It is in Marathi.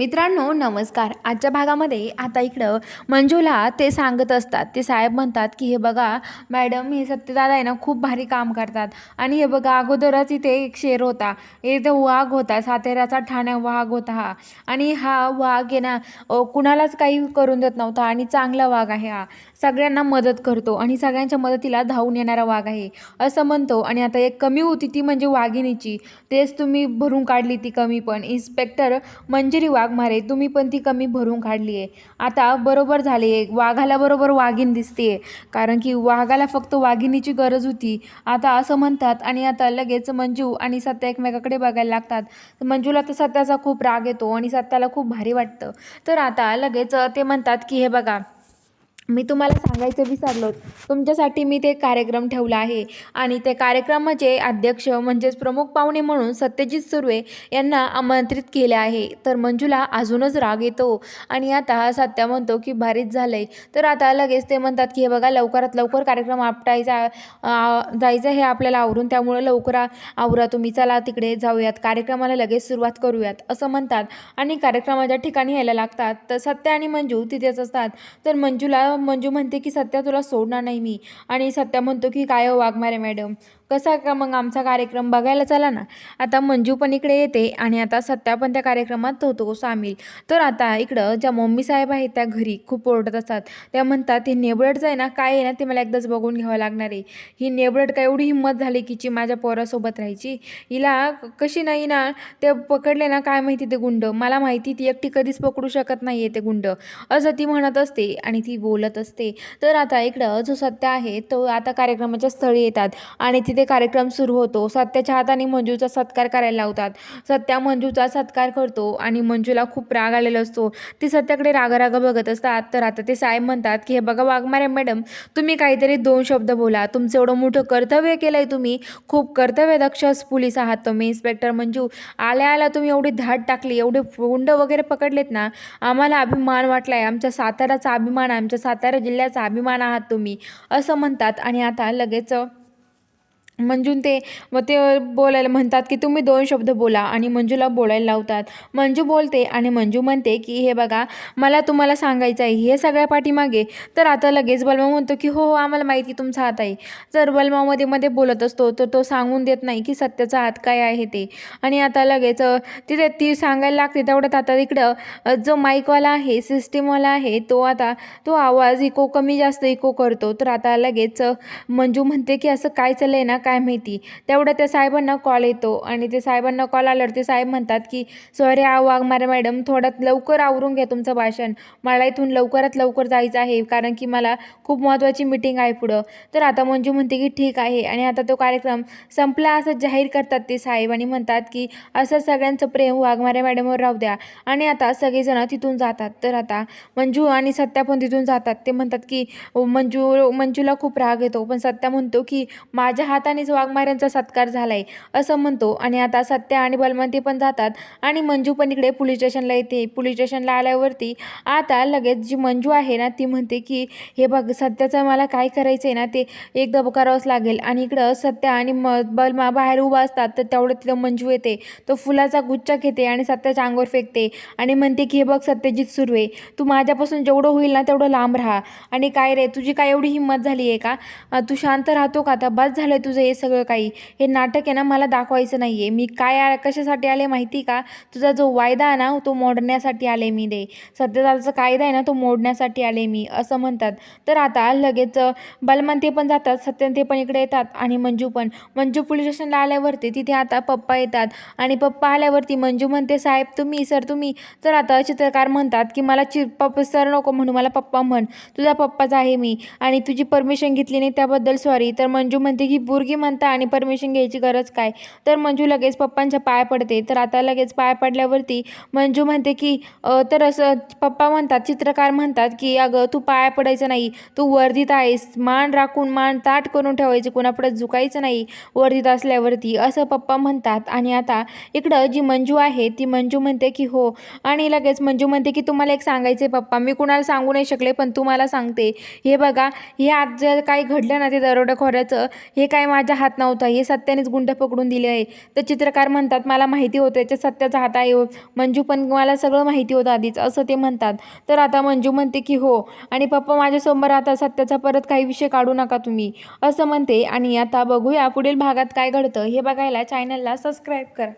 मित्रांनो नमस्कार. आजच्या भागामध्ये आता इकडं मंजूला ते सांगत असतात. ते साहेब म्हणतात की हे बघा मॅडम हे सत्यदादा आहे ना खूप भारी काम करतात. आणि हे बघा अगोदरच इथे एक शेर होता. इथे वाघ होता सातेऱ्याचा ठाण्या वाघ होता हा. आणि हा वाघ आहे ना कुणालाच काही करून देत नव्हता आणि चांगला वाघ आहे हा. सगळ्यांना मदत करतो आणि सगळ्यांच्या मदतीला धावून येणारा वाघ आहे. असं म्हणतो. आणि आता एक कमी होती ती म्हणजे वाघिणीची. तेच तुम्ही भरून काढली ती कमी पण. इन्स्पेक्टर मंजिरी वाघमारे तुम्ही पण ती कमी भरून काढली आहे आता बरोबर झाली आहे वाघाला बरोबर वाघीण दिसते कारण की वाघाला फक्त वाघिणीची गरज होती. आता असं म्हणतात आणि आता लगेच मंजू आणि सत्या एकमेकाकडे बघायला लागतात. मंजूला तर सत्याचा खूप राग येतो आणि सत्याला खूप भारी वाटतं. तर आता लगेच ते म्हणतात की हे बघा मी तुम्हाला सांगायचं विसरलो. तुमच्यासाठी मी ते कार्यक्रम ठेवला आहे. आणि ते कार्यक्रमाचे अध्यक्ष म्हणजेच प्रमुख पाहुणे म्हणून सत्यजित सुर्वे यांना आमंत्रित केले आहे. तर मंजूला अजूनच राग येतो. आणि आता सत्या म्हणतो की भारीच झालं आहे तर आता लगेच ते म्हणतात की हे बघा लवकरात लवकर कार्यक्रम आपटायचा जायचं हे आपल्याला आवरून. त्यामुळं लवकर आवरा तुम्ही. चला तिकडे जाऊयात. कार्यक्रमाला लगेच सुरुवात करूयात. असं म्हणतात. आणि कार्यक्रमाच्या ठिकाणी यायला लागतात. तर सत्या आणि मंजू तिथेच असतात. तर मंजूला मंजू म्हणते की सत्या तुला सोडणार नाही मी. आणि सत्या म्हणतो की काय हो वाघमारे मॅडम? कसा का मग आमचा कार्यक्रम बघायला चला ना? आता मंजू पण इकडे येते आणि आता सत्या पण त्या कार्यक्रमात होतो सामील. तर आता इकडं ज्या मम्मी साहेब आहेत त्या घरी खूप ओरडत असतात. त्या म्हणतात हे नेबळटचं आहे ना काय आहे ना ते मला एकदाच बघून घ्यावं लागणार आहे. ही नेबळट काय एवढी हिंमत झाली की जी माझ्या पोरासोबत राहायची? हिला कशी नाही ना ते पकडले ना काय माहिती ते गुंड? मला माहिती ती एकटी कधीच पकडू शकत नाही आहे ते गुंड. असं ती म्हणत असते आणि ती बोलत असते. तर आता इकडं जो सत्य आहे तो आता कार्यक्रमाच्या स्थळी येतात आणि तिथे कार्यक्रम सुरू होतो. सत्याच्या हाताने मंजूचा सत्कार करायला लावतात. सत्या मंजूचा सत्कार करतो आणि मंजूला खूप राग आलेला असतो. ती सत्याकडे राग बघत असतात. तर आता ते साहेब म्हणतात की हे बघा वाघमारे मॅडम तुम्ही काहीतरी दोन शब्द बोला. तुमचं एवढं मोठं कर्तव्य केलं आहे तुम्ही. खूप कर्तव्यदक्ष पोलीस आहात तुम्ही इन्स्पेक्टर मंजू. आल्या आल्या तुम्ही एवढी धाड टाकली एवढे गुंड वगैरे पकडलेत ना. आम्हाला अभिमान वाटला आहे आमच्या साताराचा अभिमान आमच्या सात सातारा जिल्ह्याचा अभिमान आहात तुम्ही. असं म्हणतात आणि आता लगेच मंजून ते मग ते बोलायला म्हणतात की तुम्ही दोन शब्द बोला आणि मंजूला बोलायला लावतात. मंजू बोलते आणि मंजू म्हणते की हे बघा मला तुम्हाला सांगायचं आहे हे सगळ्या पाठीमागे. तर आता लगेच बलमा म्हणतो की हो हो आम्हाला माहिती तुमचा हात आहे. जर बलमा मध्ये मध्ये बोलत असतो तर तो सांगून देत नाही की सत्याचा हात काय आहे ते? आणि आता लगेच तिथे ती सांगायला लागते तेवढ्यात आता इकडं जो माईकवाला आहे सिस्टीमवाला आहे तो आता तो आवाज इको कमी जास्त इको करतो. तर आता लगेच मंजू म्हणते की असं काय चाललं आहे ना काय माहिती? तेवढं त्या साहेबांना कॉल येतो आणि ते साहेबांना कॉल आल्यावर ते साहेब म्हणतात की सॉरी आ वाघमारे मॅडम थोड्यात लवकर आवरून घ्या तुमचं भाषण. मला इथून लवकरात लवकर जायचं आहे कारण की मला खूप महत्त्वाची मिटिंग आहे पुढं. तर आता मंजू म्हणते की ठीक आहे. आणि आता तो कार्यक्रम संपला असं जाहीर करतात ते साहेब आणि म्हणतात की असं सगळ्यांचं प्रेम वाघमारे मॅडमवर राहू द्या. आणि आता सगळेजण तिथून जातात. तर आता मंजू आणि सत्या पण तिथून जातात. ते म्हणतात की मंजू मंजूला खूप राग येतो. पण सत्या म्हणतो की माझ्या हाताने हातानेच वाघमाऱ्यांचा सत्कार झाला आहे असं म्हणतो. आणि आता सत्या आणि बलवंती पण जातात आणि मंजू पण इकडे पोलीस स्टेशनला येते. पोलीस स्टेशनला आल्यावरती आता लगेच जी मंजू आहे ना ती म्हणते की हे बघ सत्याचं मला काय करायचं आहे ना ते एकदा करावंच लागेल. आणि इकडं सत्या आणि म बलमा बाहेर उभा असतात तर तेवढं तिथं मंजू येते. तो फुलाचा गुच्छा घेते आणि सत्याच्या अंगावर फेकते आणि म्हणते की हे बघ सत्यजित सुर्वे तू माझ्यापासून जेवढं होईल ना तेवढं लांब राहा. आणि काय रे तुझी काय एवढी हिंमत झाली आहे का तू शांत राहतो का? आता बस झालं तुझं हे सगळं काही. हे नाटक आहे ना मला दाखवायचं नाही आहे मी काय आ- कशासाठी आले माहिती का? तुझा जो वायदा आहे ना तो मोडण्यासाठी आले मी दे. सत्यदाचा कायदा आहे ना तो मोडण्यासाठी आले मी असं म्हणतात. तर आता लगेच अं, बलमान ते पण जातात सत्यन ते पण इकडे येतात आणि मंजू पण. मंजू पोलीस स्टेशनला आल्यावरती तिथे आता पप्पा येतात आणि पप्पा आल्यावरती मंजू म्हणते साहेब तुम्ही सर तुम्ही. तर आता चित्रकार म्हणतात की मला चि पप्पा सर नको म्हणू मला पप्पा म्हण. तुझा पप्पाच आहे मी आणि तुझी परमिशन घेतली नाही त्याबद्दल सॉरी तर मंजू म्हणते की बुरगी म्हणता आणि परमिशन घ्यायची गरज काय? तर मंजू लगेच पप्पांच्या पाय पडते. तर आता लगेच पाय पडल्यावरती मंजू म्हणते की तर असं पप्पा म्हणतात चित्रकार म्हणतात की अगं तू पाय पडायचं नाही. तू वर्धीत आहेस. मान राखून मान ताट करून ठेवायची. कोणापुढे झुकायचं नाही वर्धीत असल्यावरती. असं पप्पा म्हणतात. आणि आता इकडं जी मंजू आहे ती मंजू म्हणते की हो. आणि लगेच मंजू म्हणते की तुम्हाला एक सांगायचं आहे पप्पा. मी कुणाला सांगू नाही शकले पण तुम्हाला सांगते. हे बघा हे आज जर काही घडलं ना ते दरोडखोऱ्याचं हे काय माझ्या हात नव्हता. हे सत्यानेच गुंड पकडून दिले आहे. तर चित्रकार म्हणतात मला माहिती होतं याच्या सत्याचा हात आहे हो. मंजू पण मला सगळं माहिती होतं आधीच असं ते म्हणतात. तर आता मंजू म्हणते की हो. आणि पप्पा माझ्यासमोर आता सत्याचा परत काही विषय काढू नका तुम्ही असं म्हणते. आणि आता बघूया पुढील भागात काय घडतं. हे बघायला चॅनलला सबस्क्राईब करा.